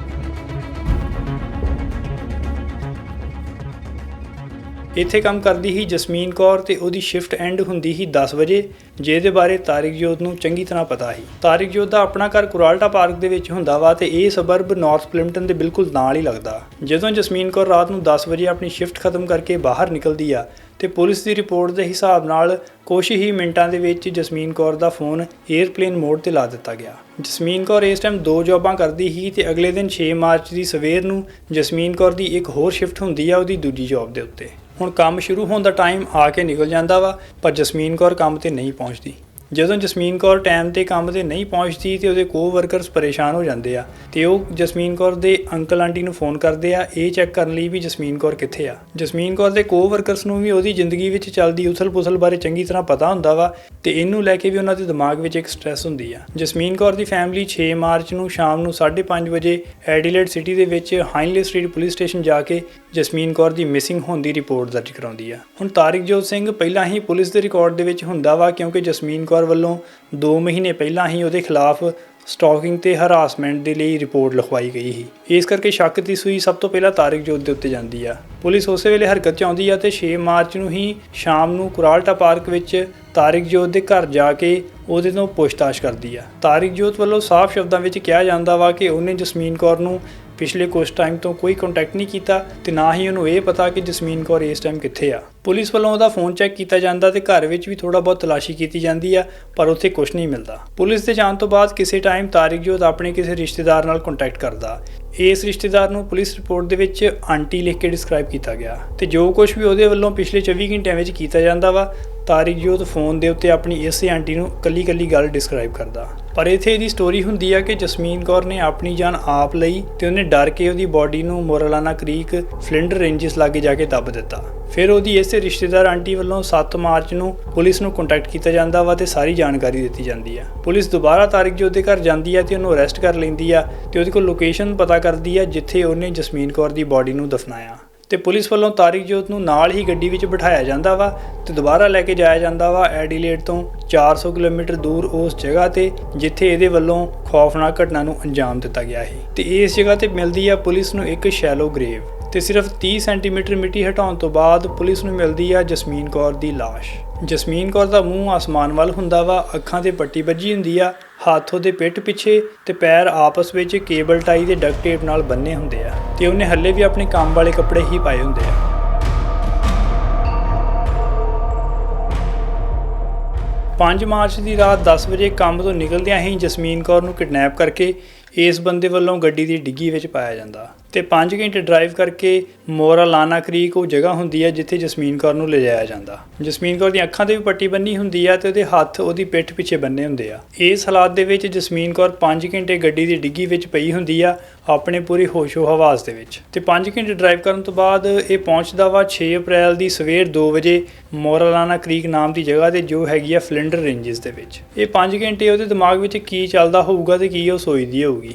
ਇੱਥੇ ਕੰਮ ਕਰਦੀ ਹੀ ਜਸਮੀਨ ਕੌਰ ਤੇ ਉਹਦੀ ਸ਼ਿਫਟ ਐਂਡ ਹੁੰਦੀ ਹੀ 10 ਵਜੇ, ਜਿਹਦੇ ਬਾਰੇ ਤਾਰਿਕ ਜੋਤ ਨੂੰ ਚੰਗੀ ਤਰ੍ਹਾਂ ਪਤਾ ਸੀ। ਤਾਰਿਕ ਜੋਤ ਦਾ ਆਪਣਾ ਘਰ ਕੁਰਾਲਟਾ ਪਾਰਕ ਦੇ ਵਿੱਚ ਹੁੰਦਾ ਵਾ ਤੇ ਇਹ ਸਬਰਬ ਨਾਰਥ ਪਲਿਮਟਨ ਦੇ ਬਿਲਕੁਲ ਨਾਲ ਹੀ ਲੱਗਦਾ। ਜਦੋਂ ਜਸਮੀਨ ਕੌਰ ਰਾਤ ਨੂੰ 10 ਵਜੇ ਆਪਣੀ ਸ਼ਿਫਟ ਖਤਮ ਕਰਕੇ ਬਾਹਰ ਨਿਕਲਦੀ ਆ ਤੇ ਪੁਲਿਸ ਦੀ ਰਿਪੋਰਟ ਦੇ ਹਿਸਾਬ ਨਾਲ ਕੁਝ ਹੀ ਮਿੰਟਾਂ ਦੇ ਵਿੱਚ ਜਸਮੀਨ ਕੌਰ ਦਾ ਫੋਨ 에ਅਰਪਲੇਨ ਮੋਡ ਤੇ ਲਾ ਦਿੱਤਾ ਗਿਆ। ਜਸਮੀਨ ਕੌਰ ਇਸ ਟਾਈਮ ਦੋ ਜੌਬਾਂ ਕਰਦੀ ਸੀ ਤੇ ਅਗਲੇ ਦਿਨ 6 ਮਾਰਚ ਦੀ ਸਵੇਰ ਨੂੰ ਜਸਮੀਨ ਕੌਰ ਦੀ ਇੱਕ ਹੋਰ ਸ਼ਿਫਟ ਹੁੰਦੀ ਆ ਉਹਦੀ ਦੂਜੀ ਜੌਬ ਦੇ ਉੱਤੇ। ਹੁਣ ਕੰਮ ਸ਼ੁਰੂ ਹੋਣ ਦਾ ਟਾਈਮ ਆ ਕੇ ਨਿਕਲ ਜਾਂਦਾ ਵਾ, ਪਰ ਜਸਮੀਨ ਕੌਰ ਕੰਮ ਤੇ ਨਹੀਂ ਪਹੁੰਚਦੀ। ਜਦੋਂ ਜਸਮੀਨ ਕੌਰ ਟਾਈਮ ਤੇ ਕੰਮ ਤੇ ਨਹੀਂ ਪਹੁੰਚਦੀ ਤੇ ਉਹਦੇ ਕੋ-ਵਰਕਰਸ ਪਰੇਸ਼ਾਨ ਹੋ ਜਾਂਦੇ ਆ ਤੇ ਉਹ ਜਸਮੀਨ ਕੌਰ ਦੇ ਅੰਕਲ ਆਂਟੀ ਨੂੰ ਫੋਨ ਕਰਦੇ ਆ, ਇਹ ਚੈੱਕ ਕਰਨ ਲਈ ਵੀ ਜਸਮੀਨ ਕੌਰ ਕਿੱਥੇ ਆ। ਜਸਮੀਨ ਕੌਰ ਦੇ ਕੋ-ਵਰਕਰਸ ਨੂੰ ਵੀ ਉਹਦੀ ਜ਼ਿੰਦਗੀ ਵਿੱਚ ਚੱਲਦੀ ਉਥਲ-ਪੁਥਲ ਬਾਰੇ ਚੰਗੀ ਤਰ੍ਹਾਂ ਪਤਾ ਹੁੰਦਾ ਵਾ ਤੇ ਇਹਨੂੰ ਲੈ ਕੇ ਵੀ ਉਹਨਾਂ ਦੇ ਦਿਮਾਗ ਵਿੱਚ ਇੱਕ ਸਟ੍ਰੈਸ ਹੁੰਦੀ ਆ। ਜਸਮੀਨ ਕੌਰ ਦੀ ਫੈਮਿਲੀ 6 ਮਾਰਚ ਨੂੰ ਸ਼ਾਮ ਨੂੰ 5:30 ਵਜੇ ਐਡੀਲੇਡ ਸਿਟੀ ਦੇ ਵਿੱਚ ਹਾਈਨਲੇ ਸਟਰੀਟ ਪੁਲਿਸ ਸਟੇਸ਼ਨ ਜਾ ਕੇ ਜਸਮੀਨ ਕੌਰ ਦੀ ਮਿਸਿੰਗ ਹੋਣ ਦੀ ਰਿਪੋਰਟ ਦਰਜ ਕਰਾਉਂਦੀ ਆ। ਹੁਣ ਤਾਰਿਕਜੋਤ ਸਿੰਘ ਪਹਿਲਾਂ ਹੀ ਪੁਲਿਸ ਦੇ ਰਿਕਾਰਡ ਦੇ ਵਿੱਚ ਹੁੰਦਾ ਵਾ ਕਿਉਂਕਿ ਜਸਮੀਨ ਕੌਰ ਵੱਲੋਂ 2 ਮਹੀਨੇ ਪਹਿਲਾਂ ਹੀ ਉਹਦੇ ਖਿਲਾਫ ਸਟਾਕਿੰਗ ਤੇ ਹਰਾਸਮੈਂਟ ਦੇ ਲਈ ਰਿਪੋਰਟ ਲਿਖਵਾਈ ਗਈ ਸੀ। ਇਸ ਕਰਕੇ ਸ਼ੱਕ ਦੀ ਸੂਈ ਸਭ ਤੋਂ ਪਹਿਲਾਂ ਤਾਰਿਕਜੋਤ ਦੇ ਉੱਤੇ ਜਾਂਦੀ ਆ। ਪੁਲਿਸ ਉਸੇ ਵੇਲੇ ਹਰਕਤ 'ਚ ਆਉਂਦੀ ਆ ਤੇ 6 ਮਾਰਚ ਨੂੰ ਹੀ ਸ਼ਾਮ ਨੂੰ ਕੁਰਾਲਟਾ ਪਾਰਕ ਵਿੱਚ ਤਾਰਿਕਜੋਤ ਦੇ ਘਰ ਜਾ ਕੇ ਉਹਦੇ ਤੋਂ ਪੁੱਛਤਾਛ ਕਰਦੀ ਆ। ਤਾਰਿਕ ਜੋਤ ਵੱਲੋਂ ਸਾਫ਼ ਸ਼ਬਦਾਂ ਵਿੱਚ ਕਿਹਾ ਜਾਂਦਾ ਵਾ ਕਿ ਉਹਨੇ ਜਸਮੀਨ ਕੌਰ ਨੂੰ ਪਿਛਲੇ ਕੁਝ ਟਾਈਮ ਤੋਂ ਕੋਈ ਕੰਟੈਕਟ ਨਹੀਂ ਕੀਤਾ ਤੇ ਨਾ ਹੀ ਉਹਨੂੰ ਇਹ ਪਤਾ ਕਿ ਜਸਮੀਨ ਕੌਰ ਇਸ ਟਾਈਮ ਕਿੱਥੇ ਆ। ਪੁਲਿਸ ਵੱਲੋਂ ਉਹਦਾ ਫੋਨ ਚੈੱਕ ਕੀਤਾ ਜਾਂਦਾ ਤੇ ਘਰ ਵਿੱਚ ਵੀ ਥੋੜਾ ਬਹੁਤ ਤਲਾਸ਼ੀ ਕੀਤੀ ਜਾਂਦੀ ਆ, ਪਰ ਉੱਥੇ ਕੁਝ ਨਹੀਂ ਮਿਲਦਾ। ਪੁਲਿਸ ਦੇ ਜਾਣ ਤੋਂ ਬਾਅਦ ਕਿਸੇ ਟਾਈਮ ਤਾਰਿਕ ਜੋਤ ਆਪਣੇ ਕਿਸੇ ਰਿਸ਼ਤੇਦਾਰ ਨਾਲ ਕੰਟੈਕਟ ਕਰਦਾ। ਇਸ ਰਿਸ਼ਤੇਦਾਰ ਨੂੰ ਪੁਲਿਸ ਰਿਪੋਰਟ ਦੇ ਵਿੱਚ ਆਂਟੀ ਲਿਖ ਕੇ ਡਿਸਕ੍ਰਾਈਬ ਕੀਤਾ ਗਿਆ ਤੇ ਜੋ ਕੁਝ ਵੀ ਉਹਦੇ ਵੱਲੋਂ ਪਿਛਲੇ 24 ਘੰਟਿਆਂ ਵਿੱਚ ਕੀਤਾ ਜਾਂਦਾ ਵਾ, ਤਾਰਿਕ ਜੋਤ ਫੋਨ ਦੇ ਉੱਤੇ ਆਪਣੀ ਇਸੇ ਆਂਟੀ ਨੂੰ ਕੱਲੀ-ਕੱਲੀ ਗੱਲ ਡਿਸਕ੍ਰਾਈਬ ਕਰਦਾ। ਪਰ ਇਥੇ ਇਹਦੀ ਸਟੋਰੀ ਹੁੰਦੀ ਆ ਕਿ ਜਸਮੀਨ ਕੌਰ ਨੇ ਆਪਣੀ ਜਾਨ ਆਪ ਲਈ ਤੇ ਉਹਨੇ ਡਰ ਕੇ ਉਹਦੀ ਬਾਡੀ ਨੂੰ ਮੋਰਲਾਨਾ ਕ੍ਰੀਕ ਫਲਿੰਡਰ ਰੇਂਜਸ ਲਾਗੇ ਜਾ ਕੇ ਦੱਬ ਦਿੱਤਾ। ਫਿਰ ਉਹਦੀ ਇਸੇ ਰਿਸ਼ਤੇਦਾਰ ਆਂਟੀ ਵੱਲੋਂ 7 ਮਾਰਚ ਨੂੰ ਪੁਲਿਸ ਨੂੰ ਕੰਟੈਕਟ ਕੀਤਾ ਜਾਂਦਾ ਵਾ ਤੇ ਸਾਰੀ ਜਾਣਕਾਰੀ ਦਿੱਤੀ ਜਾਂਦੀ ਆ। ਪੁਲਿਸ ਦੁਬਾਰਾ ਤਾਰਿਕਜੋਤ ਉਹਦੇ ਘਰ ਜਾਂਦੀ ਆ ਤੇ ਉਹਨੂੰ ਅਰੈਸਟ ਕਰ ਲੈਂਦੀ ਆ ਤੇ ਉਹਦੇ ਕੋਲ ਲੋਕੇਸ਼ਨ ਪਤਾ ਕਰਦੀ ਆ ਜਿੱਥੇ ਉਹਨੇ ਜਸਮੀਨ ਕੌਰ ਦੀ ਬਾਡੀ ਨੂੰ ਦਫਨਾਇਆ। ਤੇ ਪੁਲਿਸ ਵੱਲੋਂ ਤਾਰਿਕਜੋਤ ਨੂੰ ਨਾਲ ਹੀ ਗੱਡੀ ਵਿੱਚ ਬਿਠਾਇਆ ਜਾਂਦਾ ਵਾ ਤੇ ਦੁਬਾਰਾ ਲੈ ਕੇ ਜਾਇਆ ਜਾਂਦਾ ਵਾ ਐਡੀਲੇਡ ਤੋਂ 400 ਕਿਲੋਮੀਟਰ ਦੂਰ ਉਸ ਜਗ੍ਹਾ ਤੇ, ਜਿੱਥੇ ਇਹਦੇ ਵੱਲੋਂ ਖੌਫਨਾਕ ਘਟਨਾ ਨੂੰ ਅੰਜਾਮ ਦਿੱਤਾ ਗਿਆ ਸੀ। ਤੇ ਇਸ ਜਗ੍ਹਾ ਤੇ ਮਿਲਦੀ ਆ ਪੁਲਿਸ ਨੂੰ ਇੱਕ ਸ਼ੈਲੋ ਗ੍ਰੇਵ ਤੇ ਸਿਰਫ 30 ਸੈਂਟੀਮੀਟਰ ਮਿੱਟੀ ਹਟਾਉਣ ਤੋਂ ਬਾਅਦ ਪੁਲਿਸ ਨੂੰ ਮਿਲਦੀ ਆ ਜਸਮੀਨ ਕੌਰ ਦੀ ਲਾਸ਼। ਜਸਮੀਨ ਕੌਰ ਦਾ ਮੂੰਹ ਆਸਮਾਨ ਵੱਲ ਹੁੰਦਾ ਵਾ, ਅੱਖਾਂ ਤੇ ਪੱਟੀ ਵੱਜੀ ਹੁੰਦੀ ਆ ਹੱਥ ਉਹਦੇ ਪਿੱਠ ਪਿੱਛੇ ਤੇ ਪੈਰ ਆਪਸ ਵਿੱਚ ਕੇਬਲ ਟਾਈ ਦੇ ਡਕਟ ਟੇਪ ਨਾਲ ਬੰਨੇ ਹੁੰਦੇ ਆ ਤੇ ਉਹਨੇ ਹੱਲੇ ਵੀ ਆਪਣੇ ਕੰਮ ਵਾਲੇ ਕੱਪੜੇ ਹੀ ਪਾਏ ਹੁੰਦੇ ਆ। ਪੰਜ ਮਾਰਚ ਦੀ ਰਾਤ 10 ਵਜੇ ਕੰਮ ਤੋਂ ਨਿਕਲਦਿਆਂ ਹੀ ਜਸਮੀਨ ਕੌਰ ਨੂੰ ਕਿਡਨੈਪ ਕਰਕੇ ਇਸ ਬੰਦੇ ਵੱਲੋਂ ਗੱਡੀ ਦੀ ਡਿੱਗੀ ਵਿੱਚ ਪਾਇਆ ਜਾਂਦਾ। ਤੇ 5 ਘੰਟੇ ਡਰਾਈਵ ਕਰਕੇ ਮੋਰਾ ਲਾਨਾ ਕ੍ਰੀਕ ਉਹ ਜਗ੍ਹਾ ਹੁੰਦੀ ਹੈ ਜਿੱਥੇ ਜਸਮੀਨ ਕੌਰ ਨੂੰ ਲਿਜਾਇਆ ਜਾਂਦਾ। ਜਸਮੀਨ ਕੌਰ ਦੀਆਂ ਅੱਖਾਂ ਤੇ ਵੀ ਪੱਟੀ ਬੰਨੀ ਹੁੰਦੀ ਆ ਤੇ ਉਹਦੇ ਹੱਥ ਉਹਦੀ ਪਿੱਠ ਪਿੱਛੇ ਬੰਨੇ ਹੁੰਦੇ ਆ। ਇਸ ਹਾਲਾਤ ਦੇ ਵਿੱਚ ਜਸਮੀਨ ਕੌਰ 5 ਘੰਟੇ ਗੱਡੀ ਦੀ ਡਿੱਗੀ ਵਿੱਚ ਪਈ ਹੁੰਦੀ ਆ ਆਪਣੇ ਪੂਰੇ ਹੋਸ਼ੋ ਹਵਾਸ ਦੇ ਵਿੱਚ। ਤੇ 5 ਘੰਟੇ ਡਰਾਈਵ ਕਰਨ ਤੋਂ ਬਾਅਦ ਇਹ ਪਹੁੰਚਦਾ ਵਾ 6 ਅਪ੍ਰੈਲ ਦੀ ਸਵੇਰ 2 ਵਜੇ ਮੋਰਾਲਾਨਾ ਕ੍ਰੀਕ ਨਾਮ ਦੀ ਜਗ੍ਹਾ ਤੇ ਜੋ ਹੈਗੀ ਆ ਫਲਿੰਡਰ ਰੇਂਜਸ ਦੇ ਵਿੱਚ। ਇਹ 5 ਘੰਟੇ ਉਹਦੇ ਦਿਮਾਗ ਵਿੱਚ ਕੀ ਚੱਲਦਾ ਹੋਊਗਾ ਤੇ ਕੀ ਉਹ ਸੋਚਦੀ ਹੋਊਗੀ।